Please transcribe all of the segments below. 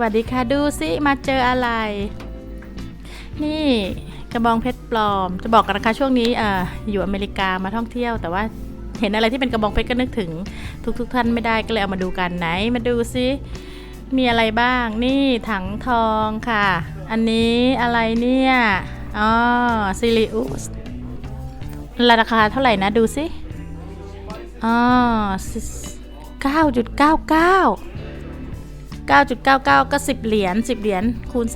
วัสดีค่ะดูซิมาเจออะไร นี่กระบองเพชรปลอม จะบอกกันนะคะช่วงนี้ออยู่อเมริกามาท่องเที่ยว แต่ว่าเห็นอะไรที่เป็นกระบองเพชรก็นึกถึง ทุกๆกท่านไม่ได้ก็เลยเอามาดูกันไหนมาดูซิมีอะไรบ้างนี่ถังทองค่ะ อันนี้อะไรเนี่ยอ๋อซิลิอุสราคาเท่าไหร่นะดูสิอ๋อ9.99 9.99 ก็ 10 เหรียญ10 เหรียญคูณ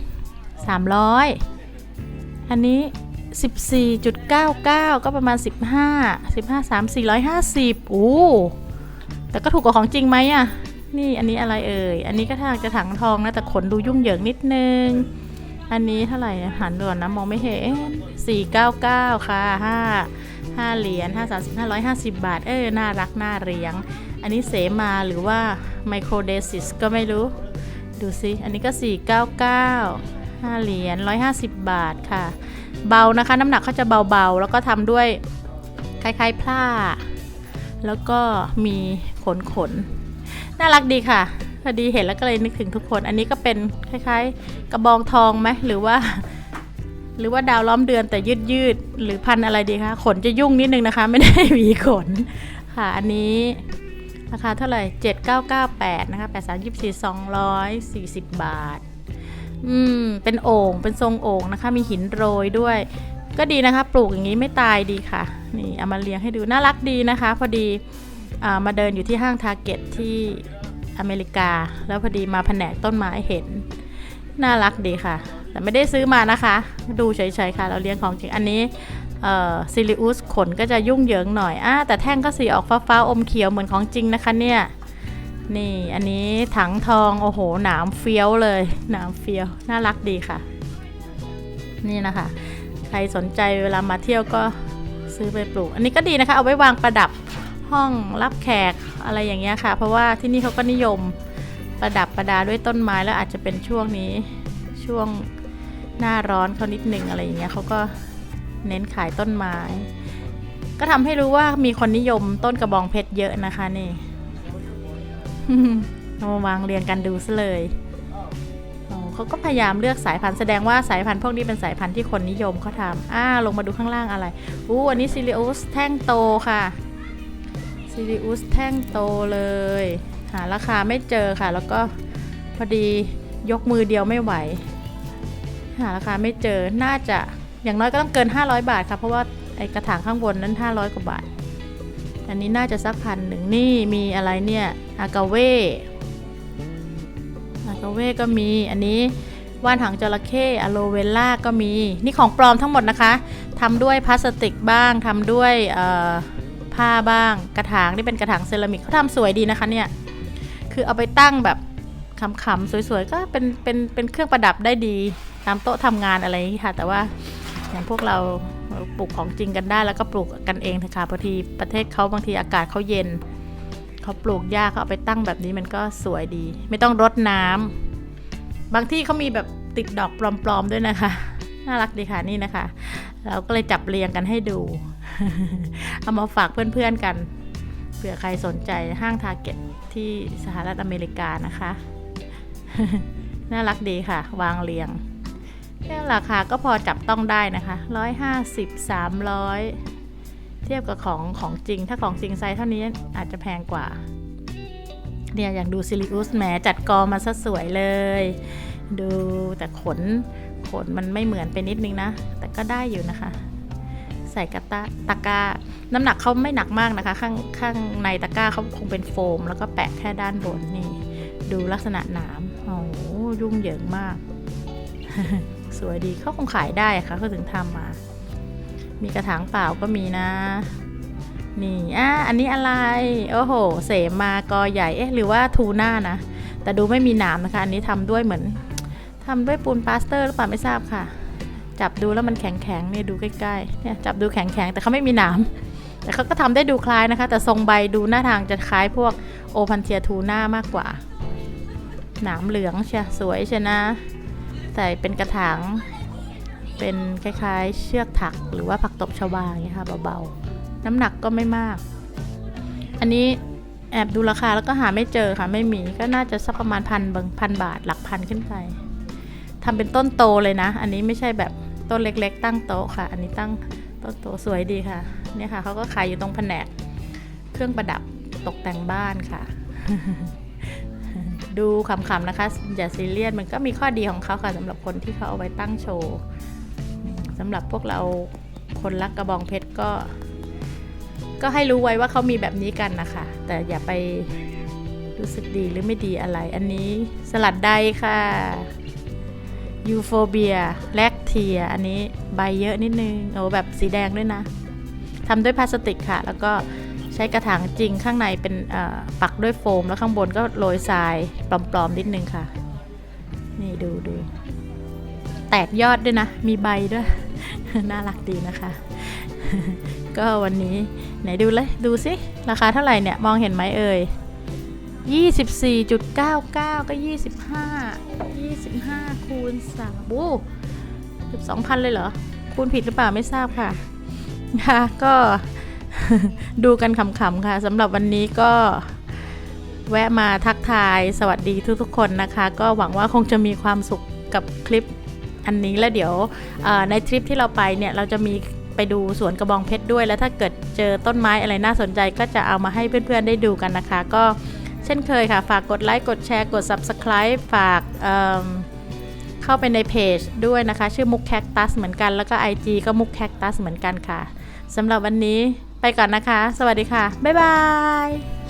30 300 อันนี้ 14.99 ก็ประมาณ 15 15 3 450โอ้แต่ก็ถูกกว่าของจริงไหมอะนี่อันนี้อะไรเอ่ย อันนี้ก็ทางจะถังทองนะ แต่ขนดูยุ่งเหยิงนิดนึง อันนี้เท่าไหร่หันด่วนนะ มองไม่เห็น 499 ค่ะ 5 5 เหรียญ5 30 550 บาท เออ น่ารัก น่าเรียง อันนี้เสมาหรือว่าไมโครเดซิสก็ไม่รู้ ดูสิ อันนี้ก็ 499 5 เหรียญ150 บาทค่ะ เบานะคะ น้ำหนักเขาจะเบาๆ แล้วก็ทำด้วยคล้ายๆผ้า แล้วก็มีขนขนๆน่ารักดีค่ะพอดีเห็นแล้วก็เลยนึกถึงทุกคน อันนี้ก็เป็นคล้าย ๆ กระบองทองไหมหรือว่า หรือว่าดาวล้อมเดือนแต่ยืดยืดหรือพันอะไรดีคะขนจะยุ่งนิดนึงนะคะ ไม่ได้หวีขนค่ะอันนี้ราคาเท่าไหร่ 7998 นะคะ 8324 240 บาท อืม เป็นโอ่ง เป็นทรงโอ่งนะคะ มีหินโรยด้วย ก็ดีนะคะ ปลูกอย่างนี้ไม่ตายดีค่ะ นี่ เอามาเลี้ยงให้ดู น่ารักดีนะคะ พอดีอามาเดินอยู่ที่ห้างทาร์เก็ตที่อเมริกา แล้วพอดีมาแผนกต้นไม้เห็น น่ารักดีค่ะ แต่ไม่ได้ซื้อมานะคะ ดูเฉยๆค่ะ เราเลี้ยงของจริงอันนี้ซิลิอุสขนก็จะยุ่งเหยิงหน่อยอแต่แท่งก็สีออกฟ้าๆอมเขียวเหมือนของจริงนะคะเนี่ยนี่อันนี้ถังทองโอ้โหหนามเฟี้ยวเลยหนามเฟี้ยวน่ารักดีค่ะ นี่นะคะ ใครสนใจเวลามาเที่ยวก็ซื้อไปปลูก อันนี้ก็ดีนะคะเอาไว้วางประดับห้องรับแขกอะไรอย่างเงี้ยค่ะ เพราะว่าที่นี่เขาก็นิยมประดับประดาด้วยต้นไม้แล้วอาจจะเป็นช่วงนี้ช่วง หน้าร้อนเขานิดนึงอะไรอย่างเงี้ยเขาก็เน้นขายต้นไม้ ก็ทำให้รู้ว่ามีคนนิยมต้นกระบองเพชรเยอะนะคะนี่เอามาวางเรียงกันดูซะเลยเขาก็พยายามเลือกสายพันธุ์แสดงว่าสายพันธุ์พวกนี้เป็นสายพันธุ์ที่คนนิยมเขาทำอ่าลงมาดูข้างล่างอะไรอู้อันนี้ซิลิอุสแท่งโตค่ะซิลิอุสแท่งโตเลย หาราคาไม่เจอค่ะ แล้วก็พอดียกมือเดียวไม่ไหว หาราคาไม่เจอน่าจะอย่างน้อยก็ต้องเกิน 500 บาทค่ะเพราะว่าไอกระถางข้างบนนั้น 500 กว่าบาท อันนี้น่าจะสักพันหนึ่งนี่มีอะไรเนี่ยอากาเวอากาเวก็มีอันนี้ว่านหางจระเข้อะโลเวล่าก็มี นี่ของปลอมทั้งหมดนะคะทำด้วยพลาสติกบ้างทำด้วยผ้าบ้าง กระถางที่เป็นกระถางเซรามิกเขาทำสวยดีนะคะเนี่ย คือเอาไปตั้งแบบขำๆสวยๆ ก็เป็นเป็นเป็นเครื่องประดับได้ดี ตามโต๊ะทำงานอะไรอย่างนี้ค่ะ แต่ว่าอย่างพวกเราปลูกของจริงกันได้แล้วก็ปลูกกันเองเถอะค่ะบางทีประเทศเขาบางทีอากาศเขาเย็นเขาปลูกหญ้าเขาเอาไปตั้งแบบนี้มันก็สวยดี ไม่ต้องรดน้ำบางที่เขามีแบบติดดอกปลอมๆด้วยนะคะ น่ารักดีค่ะนี่นะคะ เราก็เลยจับเรียงกันให้ดู เอามาฝากเพื่อนๆกันเผื่อใครสนใจห้างทาร์เก็ตที่สหรัฐอเมริกานะคะ น่ารักดีค่ะ วางเรียง เนี่ยราคาก็พอจับต้องได้นะคะ 150 300 เทียบกับของของจริง ถ้าของจริงไซส์เท่านี้อาจจะแพงกว่า เนี่ยอย่างดูซิลิอุสแหมจัดกอมาซะสวยเลย ดูแต่ขนขนมันไม่เหมือนไปนิดนึงนะ แต่ก็ได้อยู่นะคะ ใส่กระตะตะกร้า น้ำหนักเขาไม่หนักมากนะคะ ข้างข้างในตะกร้าเขาคงเป็นโฟม แล้วก็แปะแค่ด้านบนนี่ ดูลักษณะหนาม โอ้ยุ่งเหยิงมาก สวยดีเขาคงขายได้ค่ะเขาถึงทำมา มีกระถางเปล่าก็มีนะ นี่อะอันนี้อะไร โอ้โห เสมากอใหญ่ เอ๊ะ หรือว่าทูน่านะ แต่ดูไม่มีหนามนะคะ อันนี้ทำด้วยเหมือนทำด้วยปูนปลาสเตอร์หรือเปล่าไม่ทราบค่ะ จับดูแล้วมันแข็งๆเนี่ยดูใกล้ๆ เนี่ยจับดูแข็งๆ แต่เขาไม่มีหนามแต่เขาก็ทำได้ดูคล้ายนะคะ แต่ทรงใบดูหน้าทางจะคล้ายพวกโอพันเทียทูน่ามากกว่า หนามเหลืองเชียสวยเชียนะ ใส่เป็นกระถางเป็นคล้ายๆ เชือกถักหรือว่าผักตบชวาอย่างเงี้ยค่ะเบาๆ น้ำหนักก็ไม่มาก อันนี้แอบดูราคาแล้วก็หาไม่เจอค่ะไม่มีก็น่าจะสักประมาณพันบางพันบาทหลักพันขึ้นไปทำเป็นต้นโตเลยนะ อันนี้ไม่ใช่แบบต้นเล็กๆ ตั้งโต๊ะค่ะ อันนี้ตั้งต้นโตสวยดีค่ะ เนี่ยค่ะเขาก็ขายอยู่ตรงแผนก เครื่องประดับตกแต่งบ้านค่ะ ดูขำๆนะคะ อย่าซีเรียสมันก็มีข้อดีของเขาค่ะสำหรับคนที่เขาเอาไว้ตั้งโชว์สำหรับพวกเราคนรักกระบองเพชรก็ ก็ให้รู้ไว้ว่าเขามีแบบนี้กันนะคะ แต่อย่าไปรู้สึกดีหรือไม่ดีอะไร อันนี้สลัดใดค่ะยูโฟเบียแลคเทีย อันนี้ใบเยอะนิดนึง โอ้แบบสีแดงด้วยนะทำด้วยพลาสติกค่ะ แล้วก็ ใช้กระถางจริงข้างในเป็นปักด้วยโฟม แล้วข้างบนก็โรยทรายปลอมๆนิดนึงค่ะ นี่ดูดูแตกยอดด้วยนะ มีใบด้วย น่ารักดีนะคะ ก็วันนี้ไหนดูเลย ดูสิราคาเท่าไหร่เนี่ย มองเห็นไหมเอ่ย24.99 ก็ 25 25 คูณ3บูเกือบ2,000 เลยเหรอ คูณผิดหรือเปล่าไม่ทราบค่ะค่ะก็ ดูกันขำๆค่ะสำหรับวันนี้ก็แวะมาทักทายสวัสดีทุกๆคนนะคะ ก็หวังว่าคงจะมีความสุขกับคลิปอันนี้แล้วเดี๋ยวในทริปที่เราไปเนี่ยเราจะมีไปดูสวนกระบองเพชรด้วย แล้วถ้าเกิดเจอต้นไม้อะไรน่าสนใจก็จะเอามาให้เพื่อนๆได้ดูกันนะคะ ก็เช่นเคยค่ะ ฝากกดไลค์ กดแชร์ กด Subscribe ฝากเเข้าไปในเพจด้วยนะคะ ชื่อมุกแคคตัสเหมือนกันแล้วก็ IG ก็มุกแคคตัสเหมือนกันค่ะสำหรับวันนี้ ไปก่อนนะคะ สวัสดีค่ะ บ๊ายบาย